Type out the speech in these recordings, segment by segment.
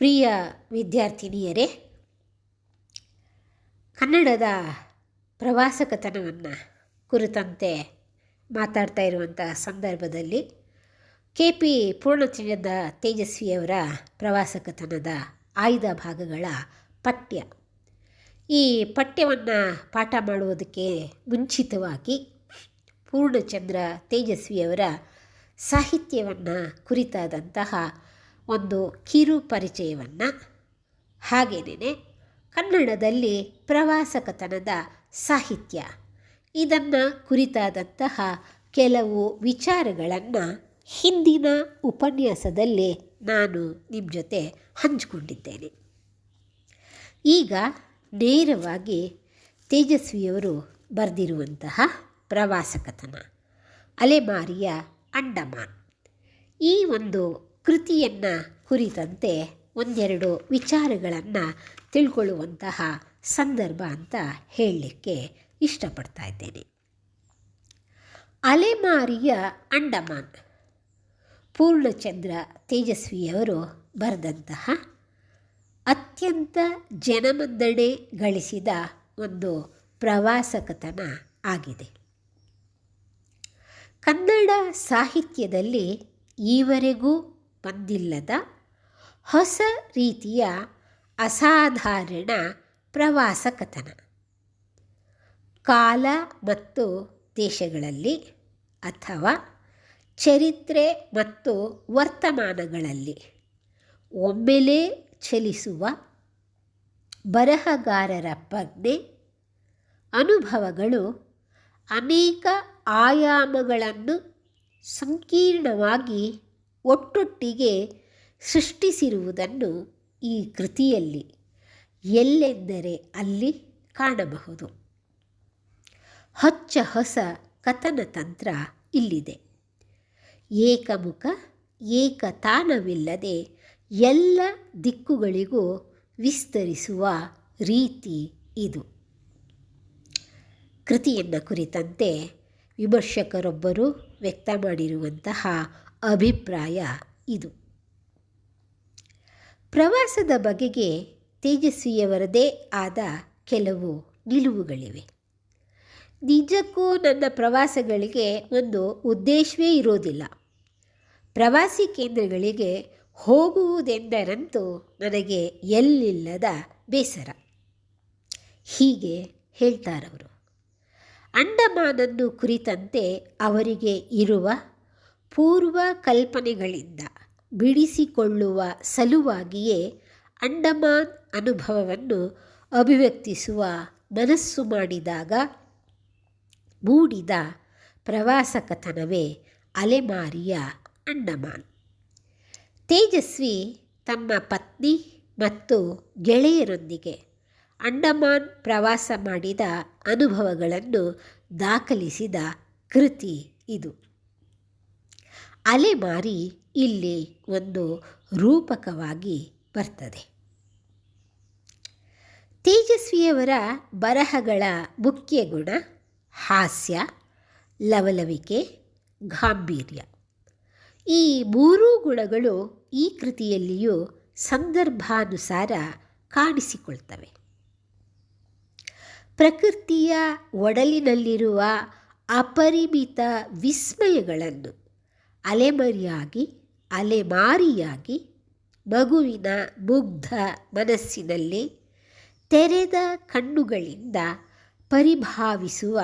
ಪ್ರಿಯ ವಿದ್ಯಾರ್ಥಿನಿಯರೇ, ಕನ್ನಡದ ಪ್ರವಾಸಕತನವನ್ನು ಕುರಿತಂತೆ ಮಾತಾಡ್ತಾ ಇರುವಂಥ ಸಂದರ್ಭದಲ್ಲಿ ಕೆ ಪಿ ಪೂರ್ಣಚಂದ್ರ ತೇಜಸ್ವಿಯವರ ಪ್ರವಾಸಕತನದ ಆಯ್ದ ಭಾಗಗಳ ಪಠ್ಯ. ಈ ಪಠ್ಯವನ್ನು ಪಾಠ ಮಾಡುವುದಕ್ಕೆ ಮುಂಚಿತವಾಗಿ ಪೂರ್ಣಚಂದ್ರ ತೇಜಸ್ವಿಯವರ ಸಾಹಿತ್ಯವನ್ನು ಕುರಿತಾದಂತಹ ಒಂದು ಕಿರು ಪರಿಚಯವನ್ನು. ಹಾಗೆಯೇ ಕನ್ನಡದಲ್ಲಿ ಪ್ರವಾಸಕತನದ ಸಾಹಿತ್ಯ. ಇದನ್ನು ಕುರಿತಾದಂತಹ ಕೆಲವು ವಿಚಾರಗಳನ್ನು ಹಿಂದಿನ ಉಪನ್ಯಾಸದಲ್ಲಿ ನಾನು ನಿಮ್ಮ ಜೊತೆ ಹಂಚಿಕೊಂಡಿದ್ದೇನೆ. ಈಗ ನೇರವಾಗಿ ತೇಜಸ್ವಿಯವರು ಬರೆದಿರುವಂತಹ ಪ್ರವಾಸಕತನ, ಅಲೆಮಾರಿಯ ಅಂಡಮಾನ್. ಈ ಒಂದು ಕೃತಿಯನ್ನು ಕುರಿತಂತೆ ಒಂದೆರಡು ವಿಚಾರಗಳನ್ನು ತಿಳ್ಕೊಳ್ಳುವಂತಹ ಸಂದರ್ಭ ಅಂತ ಹೇಳಲಿಕ್ಕೆ ಇಷ್ಟಪಡ್ತಾ ಇದ್ದೇನೆ. ಅಲೆಮಾರಿಯ ಅಂಡಮಾನ್. ಪೂರ್ಣಚಂದ್ರ ತೇಜಸ್ವಿಯವರು ಬರೆದಂತಹ ಅತ್ಯಂತ ಜನಮನ್ನಣೆ ಗಳಿಸಿದ ಒಂದು ಪ್ರವಾಸಕತನ ಆಗಿದೆ. ಕನ್ನಡ ಸಾಹಿತ್ಯದಲ್ಲಿ ಈವರೆಗೂ ಬಂದಿಲ್ಲದ ಹೊಸ ರೀತಿಯ ಅಸಾಧಾರಣ ಪ್ರವಾಸ ಕಥನ. ಕಾಲ ಮತ್ತು ದೇಶಗಳಲ್ಲಿ ಅಥವಾ ಚರಿತ್ರೆ ಮತ್ತು ವರ್ತಮಾನಗಳಲ್ಲಿ ಒಮ್ಮೆಲೇ ಚಲಿಸುವ ಬರಹಗಾರರ ಪ್ರಜ್ಞೆ, ಅನುಭವಗಳು ಅನೇಕ ಆಯಾಮಗಳನ್ನು ಸಂಕೀರ್ಣವಾಗಿ ಒಟ್ಟೊಟ್ಟಿಗೆ ಸೃಷ್ಟಿಸಿರುವುದನ್ನು ಈ ಕೃತಿಯಲ್ಲಿ ಎಲ್ಲೆಂದರೆ ಅಲ್ಲಿ ಕಾಣಬಹುದು. ಹೊಚ್ಚ ಹೊಸ ಕಥನ ತಂತ್ರ ಇಲ್ಲಿದೆ. ಏಕಮುಖ, ಏಕತಾನವಿಲ್ಲದೆ ಎಲ್ಲ ದಿಕ್ಕುಗಳಿಗೂ ವಿಸ್ತರಿಸುವ ರೀತಿ ಇದು. ಕೃತಿಯನ್ನು ಕುರಿತಂತೆ ವಿಮರ್ಶಕರೊಬ್ಬರು ವ್ಯಕ್ತ ಮಾಡಿರುವಂತಹ ಅಭಿಪ್ರಾಯ ಇದು. ಪ್ರವಾಸದ ಬಗೆಗೆ ತೇಜಸ್ವಿಯವರದೇ ಆದ ಕೆಲವು ನಿಲುವುಗಳಿವೆ. ನಿಜಕ್ಕೂ ನನ್ನ ಪ್ರವಾಸಗಳಿಗೆ ಒಂದು ಉದ್ದೇಶವೇ ಇರೋದಿಲ್ಲ. ಪ್ರವಾಸಿ ಕೇಂದ್ರಗಳಿಗೆ ಹೋಗುವುದೆಂದರಂತೂ ನನಗೆ ಎಲ್ಲಿಲ್ಲದ ಬೇಸರ. ಹೀಗೆ ಹೇಳ್ತಾರವರು. ಅಂಡಮಾನನ್ನು ಕುರಿತಂತೆ ಅವರಿಗೆ ಇರುವ ಪೂರ್ವ ಕಲ್ಪನೆಗಳಿಂದ ಬಿಡಿಸಿಕೊಳ್ಳುವ ಸಲುವಾಗಿಯೇ ಅಂಡಮಾನ್ ಅನುಭವವನ್ನು ಅಭಿವ್ಯಕ್ತಿಸುವ ಮನಸ್ಸು ಮಾಡಿದಾಗ ಮೂಡಿದ ಪ್ರವಾಸಕತನವೇ ಅಲೆಮಾರಿಯ ಅಂಡಮಾನ್. ತೇಜಸ್ವಿ ತಮ್ಮ ಪತ್ನಿ ಮತ್ತು ಗೆಳೆಯರೊಂದಿಗೆ ಅಂಡಮಾನ್ ಪ್ರವಾಸ ಮಾಡಿದ ಅನುಭವಗಳನ್ನು ದಾಖಲಿಸಿದ ಕೃತಿ ಇದು. ಅಲೆಮಾರಿ ಇಲ್ಲಿ ಒಂದು ರೂಪಕವಾಗಿ ಬರ್ತದೆ. ತೇಜಸ್ವಿಯವರ ಬರಹಗಳ ಮುಖ್ಯ ಗುಣ ಹಾಸ್ಯ, ಲವಲವಿಕೆ, ಗಾಂಭೀರ್ಯ. ಈ ಮೂರೂ ಗುಣಗಳು ಈ ಕೃತಿಯಲ್ಲಿಯೂ ಸಂದರ್ಭಾನುಸಾರ ಕಾಣಿಸಿಕೊಳ್ತವೆ. ಪ್ರಕೃತಿಯ ಒಡಲಿನಲ್ಲಿರುವ ಅಪರಿಮಿತ ವಿಸ್ಮಯಗಳನ್ನು ಅಲೆಮರಿಯಾಗಿ, ಅಲೆಮಾರಿಯಾಗಿ, ಮಗುವಿನ ಮುಗ್ಧ ಮನಸ್ಸಿನಲ್ಲಿ ತೆರೆದ ಕಣ್ಣುಗಳಿಂದ ಪರಿಭಾವಿಸುವ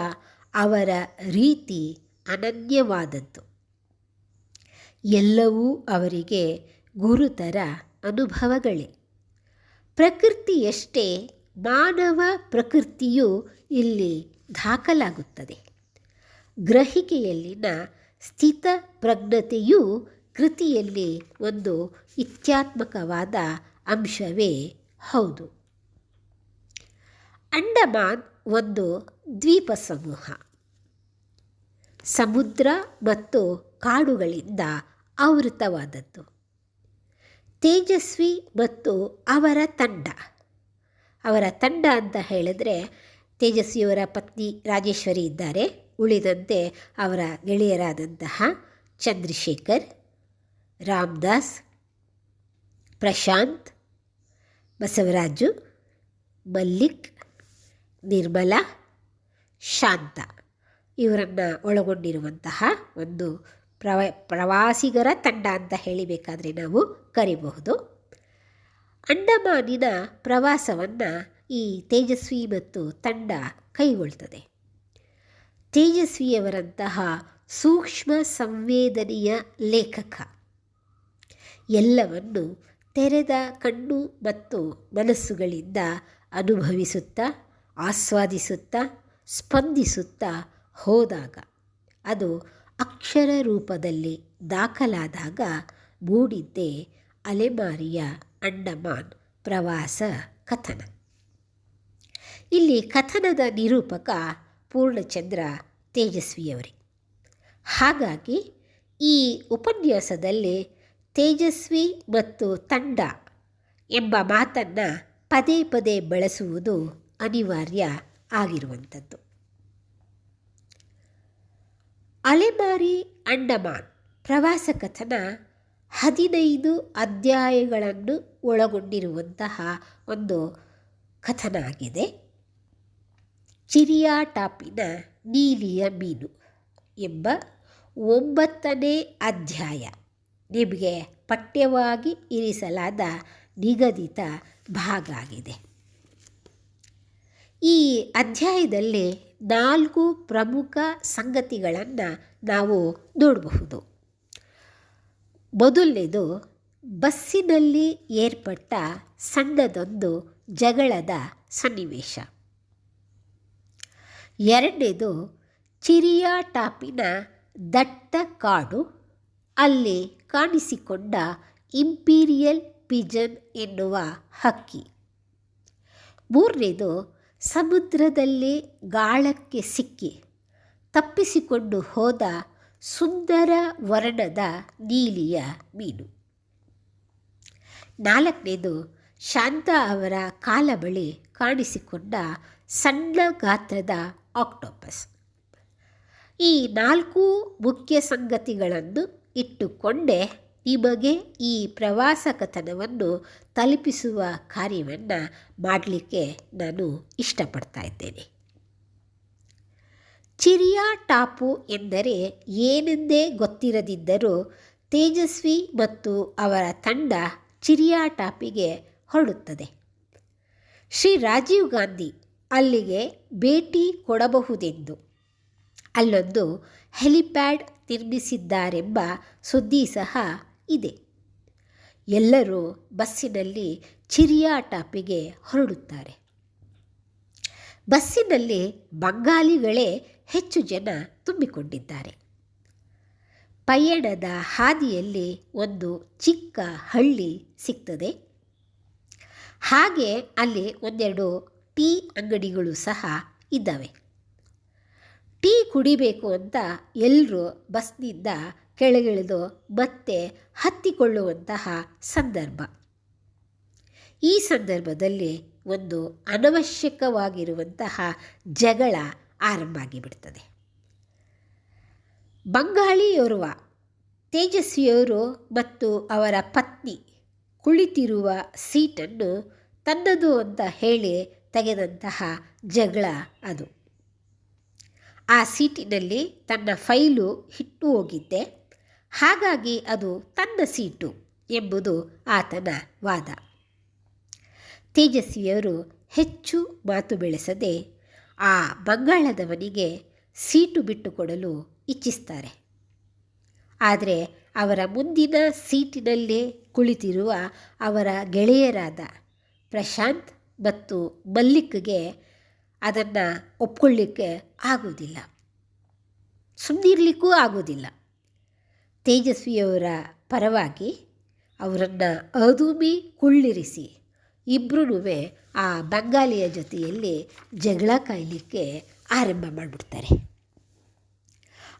ಅವರ ರೀತಿ ಅನನ್ಯವಾದದ್ದು. ಎಲ್ಲವೂ ಅವರಿಗೆ ಗುರುತರ ಅನುಭವಗಳೇ. ಪ್ರಕೃತಿಯಷ್ಟೇ ಮಾನವ ಪ್ರಕೃತಿಯು ಇಲ್ಲಿ ದಾಖಲಾಗುತ್ತದೆ. ಗ್ರಹಿಕೆಯಲ್ಲಿನ ಸ್ಥಿತ ಪ್ರಜ್ಞತೆಯು ಕೃತಿಯಲ್ಲಿ ಒಂದು ಇತ್ಯಾತ್ಮಕವಾದ ಅಂಶವೇ. ಹೌದು. ಅಂಡಮಾನ್ ಒಂದು ದ್ವೀಪ ಸಮೂಹ ಸಮುದ್ರ ಮತ್ತು ಕಾಡುಗಳಿಂದ ಆವೃತವಾದದ್ದು. ತೇಜಸ್ವಿ ಮತ್ತು ಅವರ ತಂಡ. ಅವರ ತಂಡ ಅಂತ ಹೇಳಿದ್ರೆ ತೇಜಸ್ವಿಯವರ ಪತ್ನಿ ರಾಜೇಶ್ವರಿ ಇದ್ದಾರೆ. ಉಳಿದಂತೆ ಅವರ ಗೆಳೆಯರಾದಂತಹ ಚಂದ್ರಶೇಖರ್, ರಾಮದಾಸ್, ಪ್ರಶಾಂತ್, ಬಸವರಾಜು, ಮಲ್ಲಿಕ್, ನಿರ್ಮಲಾ, ಶಾಂತ ಇವರನ್ನು ಒಳಗೊಂಡಿರುವಂತಹ ಒಂದು ಪ್ರವ, ಪ್ರವಾಸಿಗರ ತಂಡ ಅಂತ ಹೇಳಿಬೇಕಾದ್ರೆ ನಾವು ಕರಿಬಹುದು. ಅಂಡಮಾನಿನ ಪ್ರವಾಸವನ್ನು ಈ ತೇಜಸ್ವಿ ಮತ್ತು ತಂಡ ಕೈಗೊಳ್ತದೆ. ತೇಜಸ್ವಿಯವರಂತಹ ಸೂಕ್ಷ್ಮ ಸಂವೇದನೆಯ ಲೇಖಕ. ಎಲ್ಲವನ್ನು ತೆರೆದ ಕಣ್ಣು ಮತ್ತು ಮನಸ್ಸುಗಳಿಂದ ಅನುಭವಿಸುತ್ತಾ, ಆಸ್ವಾದಿಸುತ್ತಾ, ಸ್ಪಂದಿಸುತ್ತಾ ಹೋದಾಗ, ಅದು ಅಕ್ಷರ ರೂಪದಲ್ಲಿ ದಾಖಲಾದಾಗ ಮೂಡಿದ್ದೇ ಅಲೆಮಾರಿಯ ಅಂಡಮಾನ್ ಪ್ರವಾಸ ಕಥನ. ಇಲ್ಲಿ ಕಥನದ ನಿರೂಪಕ ಪೂರ್ಣಚಂದ್ರ ತೇಜಸ್ವಿಯವರೇ. ಹಾಗಾಗಿ ಈ ಉಪನ್ಯಾಸದಲ್ಲಿ ತೇಜಸ್ವಿ ಮತ್ತು ತಂಡ ಎಂಬ ಮಾತನ್ನು ಪದೇ ಪದೇ ಬಳಸುವುದು ಅನಿವಾರ್ಯ ಆಗಿರುವಂಥದ್ದು. ಅಲೆಮಾರಿ ಅಂಡಮಾನ್ ಪ್ರವಾಸ ಕಥನ ಹದಿನೈದು ಅಧ್ಯಾಯಗಳನ್ನು ಒಳಗೊಂಡಿರುವಂತಹ ಒಂದು ಕಥನ ಆಗಿದೆ. ಚಿರಿಯಾಟಾಪಿನ ನೀಲಿಯ ಮೀನು ಎಂಬ ಒಂಬತ್ತನೇ ಅಧ್ಯಾಯ. ನಿಮಗೆ ಪಠ್ಯವಾಗಿ ಇರಿಸಲಾದ ನಿಗದಿತ ಭಾಗ ಆಗಿದೆ. ಈ ಅಧ್ಯಾಯದಲ್ಲಿ ನಾಲ್ಕು ಪ್ರಮುಖ ಸಂಗತಿಗಳನ್ನು ನಾವು ನೋಡಬಹುದು. ಮೊದಲನೇದು, ಬಸ್ಸಿನಲ್ಲಿ ಏರ್ಪಟ್ಟ ಸಣ್ಣದೊಂದು ಜಗಳದ ಸನ್ನಿವೇಶ. ಎರಡನೇದು ಚಿರಿಯಾ ಟಾಪಿನ ದಟ್ಟ ಕಾಡು. ಅಲ್ಲಿ ಕಾಣಿಸಿಕೊಂಡ ಇಂಪೀರಿಯಲ್ ಪಿಜನ್ ಎನ್ನುವ ಹಕ್ಕಿ. ಮೂರನೇದು ಸಮುದ್ರದಲ್ಲಿ ಗಾಳಕ್ಕೆ ಸಿಕ್ಕಿ. ತಪ್ಪಿಸಿಕೊಂಡು ಹೋದ ಸುಂದರ ವರ್ಣದ ನೀಲಿಯ ಮೀನು. ನಾಲ್ಕನೇದು ಶಾಂತ ಅವರ ಕಾಲ ಬಳಿ ಕಾಣಿಸಿಕೊಂಡ ಸಣ್ಣ ಗಾತ್ರದ ಆಕ್ಟೋಪಸ್. ಈ ನಾಲ್ಕು ಮುಖ್ಯ ಸಂಗತಿಗಳನ್ನು ಇಟ್ಟುಕೊಂಡೇ ನಿಮಗೆ ಈ ಪ್ರವಾಸ ಕಥನವನ್ನು ತಲುಪಿಸುವ ಕಾರ್ಯವನ್ನು ಮಾಡಲಿಕ್ಕೆ ನಾನು ಇಷ್ಟಪಡ್ತಾ ಇದ್ದೇನೆ. ಚಿರಿಯಾ ಟಾಪು ಎಂದರೆ ಏನೆಂದೇ ಗೊತ್ತಿರದಿದ್ದರೂ ತೇಜಸ್ವಿ ಮತ್ತು ಅವರ ತಂಡ ಚಿರಿಯಾ ಟಾಪಿಗೆ ಹೊರಡುತ್ತದೆ. ಶ್ರೀ ರಾಜೀವ್ ಗಾಂಧಿ ಅಲ್ಲಿಗೆ ಭೇಟಿ ಕೊಡಬಹುದೆಂದು. ಅಲ್ಲೊಂದು ಹೆಲಿಪ್ಯಾಡ್ ನಿರ್ಮಿಸಿದ್ದಾರೆಂಬ ಸುದ್ದಿ ಸಹ ಇದೆ. ಎಲ್ಲರೂ ಬಸ್ಸಿನಲ್ಲಿ ಚಿರಿಯಾ ಟಾಪಿಗೆ ಹೊರಡುತ್ತಾರೆ. ಬಸ್ಸಿನಲ್ಲಿ ಬಂಗಾಲಿಗಳೇ ಹೆಚ್ಚು ಜನ ತುಂಬಿಕೊಂಡಿದ್ದಾರೆ. ಪಯಣದ ಹಾದಿಯಲ್ಲಿ ಒಂದು ಚಿಕ್ಕ ಹಳ್ಳಿ ಸಿಗ್ತದೆ. ಹಾಗೆ ಅಲ್ಲಿ ಒಂದೆರಡು ಟೀ ಅಂಗಡಿಗಳು ಸಹ ಇದ್ದಾವೆ. ಟೀ ಕುಡಿಬೇಕು ಅಂತ ಎಲ್ಲರೂ ಬಸ್ನಿಂದ ಕೆಳಗಿಳಿದು ಮತ್ತೆ ಹತ್ತಿಕೊಳ್ಳುವಂತಹ ಸಂದರ್ಭ. ಈ ಸಂದರ್ಭದಲ್ಲಿ ಒಂದು ಅನವಶ್ಯಕವಾಗಿರುವಂತಹ ಜಗಳ ಆರಂಭ ಆಗಿಬಿಡ್ತದೆ. ಬಂಗಾಳಿಯೋರ್ವ ತೇಜಸ್ವಿಯವರು ಮತ್ತು ಅವರ ಪತ್ನಿ ಕುಳಿತಿರುವ ಸೀಟನ್ನು ತನ್ನದು ಅಂತ ಹೇಳಿ ತೆಗೆದಂತಹ ಜಗಳ ಅದು. ಆ ಸೀಟಿನಲ್ಲಿ ತನ್ನ ಫೈಲು ಹಿಟ್ಟು ಹೋಗಿದ್ದೆ. ಹಾಗಾಗಿ ಅದು ತನ್ನ ಸೀಟು ಎಂಬುದು ಆತನ ವಾದ. ತೇಜಸ್ವಿಯವರು ಹೆಚ್ಚು ಮಾತು ಬೆಳೆಸದೆ ಆ ಬಂಗಾಳದವನಿಗೆ ಸೀಟು ಬಿಟ್ಟುಕೊಡಲು ಇಚ್ಛಿಸ್ತಾರೆ. ಆದರೆ ಅವರ ಮುಂದಿನ ಸೀಟಿನಲ್ಲೇ ಕುಳಿತಿರುವ ಅವರ ಗೆಳೆಯರಾದ ಪ್ರಶಾಂತ್ ಮತ್ತು ಮಲ್ಲಿಕ್ಗೆ ಅದನ್ನು ಒಪ್ಕೊಳ್ಳಿಕ್ಕೆ ಆಗೋದಿಲ್ಲ ಸುಮ್ಮನಿರ್ಲಿಕ್ಕೂ ಆಗೋದಿಲ್ಲ ತೇಜಸ್ವಿಯವರ ಪರವಾಗಿ ಅವರನ್ನು ಅದುಮಿ ಕುಳ್ಳಿರಿಸಿ ಇಬ್ಬರೂ ಆ ಬಂಗಾಲಿಯ ಜೊತೆಯಲ್ಲಿ ಜಗಳ ಕಾಯಲಿಕ್ಕೆ ಆರಂಭ ಮಾಡಿಬಿಡ್ತಾರೆ.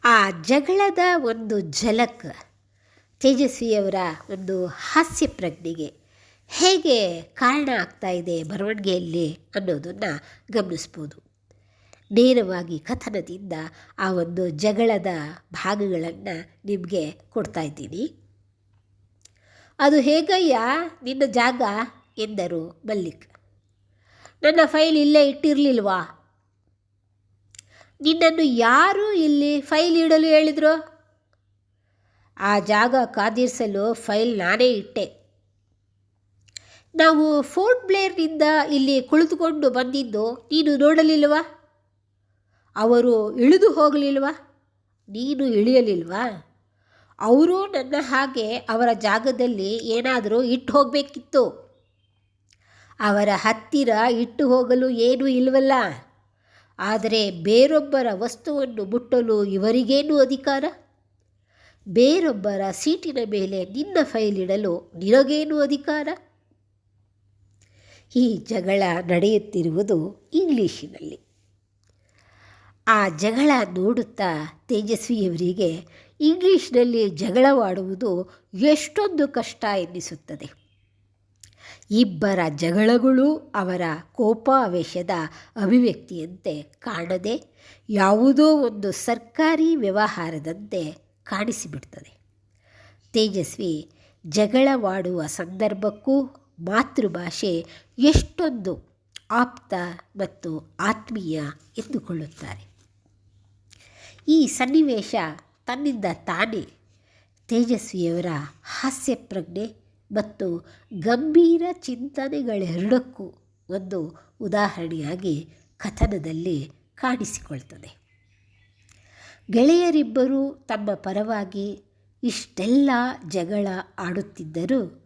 ಆ ಜಗಳದ ಒಂದು ಝಲಕ್ ತೇಜಸ್ವಿಯವರ ಒಂದು ಹಾಸ್ಯ ಪ್ರಜ್ಞೆಗೆ ಹೇಗೆ ಕಾರಣ ಆಗ್ತಾ ಇದೆ ಬರವಣಿಗೆಯಲ್ಲಿ ಅನ್ನೋದನ್ನು ಗಮನಿಸ್ಬೋದು. ನೇರವಾಗಿ ಕಥನದಿಂದ ಆ ಒಂದು ಜಗಳದ ಭಾಗಗಳನ್ನು ನಿಮಗೆ ಕೊಡ್ತಾ ಇದ್ದೀನಿ. ಅದು ಹೇಗಯ್ಯ ನಿನ್ನ ಜಾಗ? ಎಂದರು ಮಲ್ಲಿಕ್. ನನ್ನ ಫೈಲ್ ಇಲ್ಲೇ ಇಟ್ಟಿರಲಿಲ್ವಾ? ನಿನ್ನನ್ನು ಯಾರು ಇಲ್ಲಿ ಫೈಲ್ ಇಡಲು ಹೇಳಿದ್ರು? ಆ ಜಾಗ ಕಾದಿರಿಸಲು ಫೈಲ್ ನಾನೇ ಇಟ್ಟೆ. ನಾವು ಫೋರ್ಟ್ ಬ್ಲೇರ್ನಿಂದ ಇಲ್ಲಿ ಕುಳಿತುಕೊಂಡು ಬಂದಿದ್ದು ನೀನು ನೋಡಲಿಲ್ವ? ಅವರು ಇಳಿದು ಹೋಗಲಿಲ್ವಾ? ನೀನು ಇಳಿಯಲಿಲ್ವ? ಅವರು ನನ್ನ ಹಾಗೆ ಅವರ ಜಾಗದಲ್ಲಿ ಏನಾದರೂ ಇಟ್ಟು ಹೋಗಬೇಕಿತ್ತು. ಅವರ ಹತ್ತಿರ ಇಟ್ಟು ಹೋಗಲು ಏನೂ ಇಲ್ವಲ್ಲ. ಆದರೆ ಬೇರೊಬ್ಬರ ವಸ್ತುವನ್ನು ಮುಟ್ಟಲು ಇವರಿಗೇನು ಅಧಿಕಾರ? ಬೇರೊಬ್ಬರ ಸೀಟಿನ ಮೇಲೆ ನಿನ್ನ ಫೈಲ್ ಇಡಲು ನಿನಗೇನು ಅಧಿಕಾರ? ಈ ಜಗಳ ನಡೆಯುತ್ತಿರುವುದು ಇಂಗ್ಲೀಷಿನಲ್ಲಿ ಆ ಜಗಳ ನೋಡುತ್ತಾ ತೇಜಸ್ವಿಯವರಿಗೆ ಇಂಗ್ಲೀಷ್ನಲ್ಲಿ ಜಗಳವಾಡುವುದು ಎಷ್ಟೊಂದು ಕಷ್ಟ ಎನ್ನಿಸುತ್ತದೆ. ಇಬ್ಬರ ಜಗಳಗಳು ಅವರ ಕೋಪಾವೇಶದ ಅಭಿವ್ಯಕ್ತಿಯಂತೆ ಕಾಣದೆ ಯಾವುದೋ ಒಂದು ಸರ್ಕಾರಿ ವ್ಯವಹಾರದಂತೆ ಕಾಣಿಸಿಬಿಡ್ತದೆ. ತೇಜಸ್ವಿ ಜಗಳವಾಡುವ ಸಂದರ್ಭಕ್ಕೂ ಮಾತೃಭಾಷೆ ಎಷ್ಟೊಂದು ಆಪ್ತ ಮತ್ತು ಆತ್ಮೀಯ ಎಂದುಕೊಳ್ಳುತ್ತಾರೆ. ಈ ಸನ್ನಿವೇಶ ತನ್ನಿಂದ ತಾನೇ ತೇಜಸ್ವಿಯವರ ಹಾಸ್ಯಪ್ರಜ್ಞೆ ಮತ್ತು ಗಂಭೀರ ಚಿಂತನೆಗಳೆರಡಕ್ಕೂ ಒಂದು ಉದಾಹರಣೆಯಾಗಿ ಕಥನದಲ್ಲಿ ಕಾಣಿಸಿಕೊಳ್ತದೆ. ಗೆಳೆಯರಿಬ್ಬರು ತಮ್ಮ ಪರವಾಗಿ ಇಷ್ಟೆಲ್ಲ ಜಗಳ ಆಡುತ್ತಿದ್ದರೂ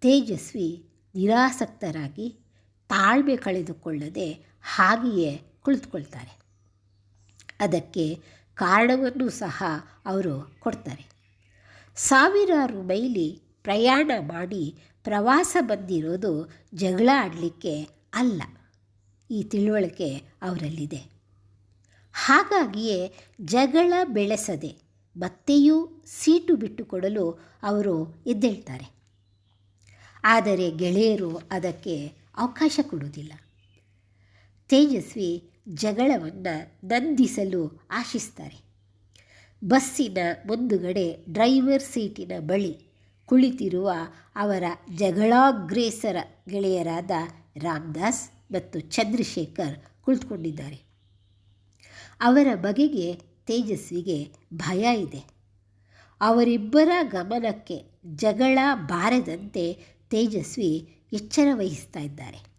ತೇಜಸ್ವಿ ನಿರಾಸಕ್ತರಾಗಿ ತಾಳ್ಮೆ ಕಳೆದುಕೊಳ್ಳದೆ ಹಾಗೆಯೇ ಕುಳಿತುಕೊಳ್ತಾರೆ. ಅದಕ್ಕೆ ಕಾರಣವನ್ನು ಸಹ ಅವರು ಕೊಡ್ತಾರೆ. ಸಾವಿರಾರು ಮೈಲಿ ಪ್ರಯಾಣ ಮಾಡಿ ಪ್ರವಾಸ ಬಂದಿರೋದು ಜಗಳ ಆಡಲಿಕ್ಕೆ ಅಲ್ಲ, ಈ ತಿಳುವಳಿಕೆ ಅವರಲ್ಲಿದೆ. ಹಾಗಾಗಿಯೇ ಜಗಳ ಬೆಳೆಸದೆ ಮತ್ತೆಯೂ ಸೀಟು ಬಿಟ್ಟುಕೊಡಲು ಅವರು ಎದ್ದೇಳ್ತಾರೆ. ಆದರೆ ಗೆಳೆಯರು ಅದಕ್ಕೆ ಅವಕಾಶ ಕೊಡುವುದಿಲ್ಲ. ತೇಜಸ್ವಿ ಜಗಳವನ್ನು ನಂದಿಸಲು ಆಶಿಸ್ತಾರೆ. ಬಸ್ಸಿನ ಮುಂದುಗಡೆ ಡ್ರೈವರ್ ಸೀಟಿನ ಬಳಿ ಕುಳಿತಿರುವ ಅವರ ಜಗಳಾಗ್ರೇಸರ ಗೆಳೆಯರಾದ ರಾಮದಾಸ್ ಮತ್ತು ಚಂದ್ರಶೇಖರ್ ಕುಳಿತುಕೊಂಡಿದ್ದಾರೆ. ಅವರ ಬಗೆಗೆ ತೇಜಸ್ವಿಗೆ ಭಯ ಇದೆ. ಅವರಿಬ್ಬರ ಗಮನಕ್ಕೆ ಜಗಳ ಬಾರದಂತೆ ತೇಜಸ್ವಿ ಎಚ್ಚರ ವಹಿಸ್ತಾ ಇದ್ದಾರೆ.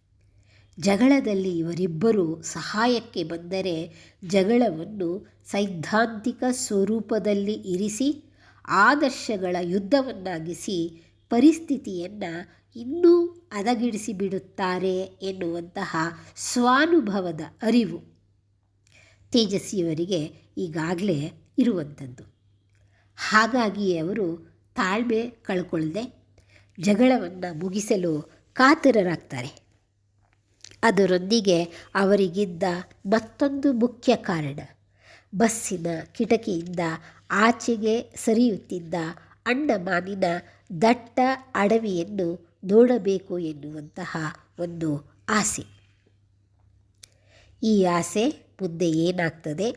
ಜಗಳದಲ್ಲಿ ಇವರಿಬ್ಬರು ಸಹಾಯಕ್ಕೆ ಬಂದರೆ ಜಗಳವನ್ನು ಸೈದ್ಧಾಂತಿಕ ಸ್ವರೂಪದಲ್ಲಿ ಇರಿಸಿ ಆದರ್ಶಗಳ ಯುದ್ಧವನ್ನಾಗಿಸಿ ಪರಿಸ್ಥಿತಿಯನ್ನು ಇನ್ನೂ ಹದಗೆಡಿಸಿಬಿಡುತ್ತಾರೆ ಎನ್ನುವಂತಹ ಸ್ವಾನುಭವದ ಅರಿವು ತೇಜಸ್ವಿಯವರಿಗೆ ಈಗಾಗಲೇ ಇರುವಂಥದ್ದು. ಹಾಗಾಗಿಯೇ ಅವರು ತಾಳ್ಮೆ ಕಳ್ಕೊಳ್ಳದೆ ಜಗಳವನ್ನು ಮುಗಿಸಲು ಕಾತರರಾಗ್ತಾರೆ. ಅದರೊಂದಿಗೆ ಅವರಿಗಿದ್ದ ಮತ್ತೊಂದು ಮುಖ್ಯ ಕಾರಣ, ಬಸ್ಸಿನ ಕಿಟಕಿಯಿಂದ ಆಚೆಗೆ ಸರಿಯುತ್ತಿದ್ದ ಅಂಡಮಾನಿನ ದಟ್ಟ ಅಡವಿಯನ್ನು ನೋಡಬೇಕು ಎನ್ನುವಂತಹ ಒಂದು ಆಸೆ. ಈ ಆಸೆ ಮುಂದೆ ಏನಾಗ್ತದೆ?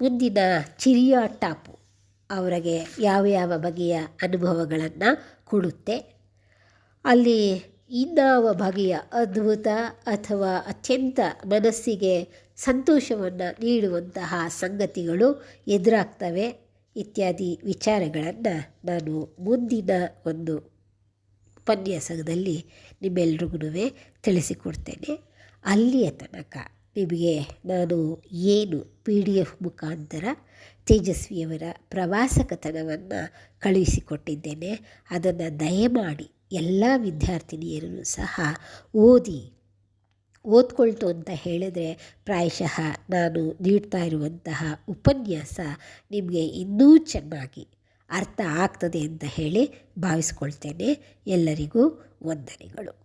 ಮುಂದಿನ ಚಿರಿಯಾಟಾಪು ಅವರಿಗೆ ಯಾವ ಯಾವ ಬಗೆಯ ಅನುಭವಗಳನ್ನು ಕೊಡುತ್ತೆ? ಅಲ್ಲಿ ಇನ್ನಾವ ಬಗೆಯ ಅದ್ಭುತ ಅಥವಾ ಅತ್ಯಂತ ಮನಸ್ಸಿಗೆ ಸಂತೋಷವನ್ನು ನೀಡುವಂತಹ ಸಂಗತಿಗಳು ಎದುರಾಗ್ತವೆ ಇತ್ಯಾದಿ ವಿಚಾರಗಳನ್ನು ನಾನು ಮುಂದಿನ ಒಂದು ಉಪನ್ಯಾಸದಲ್ಲಿ ನಿಮ್ಮೆಲ್ರಿಗೂ ತಿಳಿಸಿಕೊಡ್ತೇನೆ. ಅಲ್ಲಿಯ ತನಕ ನಿಮಗೆ ನಾನು ಏನು ಪಿ ಡಿ ಎಫ್ ಮುಖಾಂತರ ತೇಜಸ್ವಿಯವರ ಪ್ರವಾಸ ಕಥನವನ್ನು ಕಳುಹಿಸಿಕೊಟ್ಟಿದ್ದೇನೆ. ಅದನ್ನು ದಯಮಾಡಿ ಎಲ್ಲ ವಿದ್ಯಾರ್ಥಿನಿಯರು ಸಹ ಓದಿ, ಓದ್ಕೊಳ್ತು ಅಂತ ಹೇಳಿದರೆ ಪ್ರಾಯಶಃ ನಾನು ನೀಡ್ತಾ ಇರುವಂತಹ ಉಪನ್ಯಾಸ ನಿಮಗೆ ಇನ್ನೂ ಚೆನ್ನಾಗಿ ಅರ್ಥ ಆಗ್ತದೆ ಅಂತ ಹೇಳಿ ಭಾವಿಸ್ಕೊಳ್ತೇನೆ. ಎಲ್ಲರಿಗೂ ವಂದನೆಗಳು.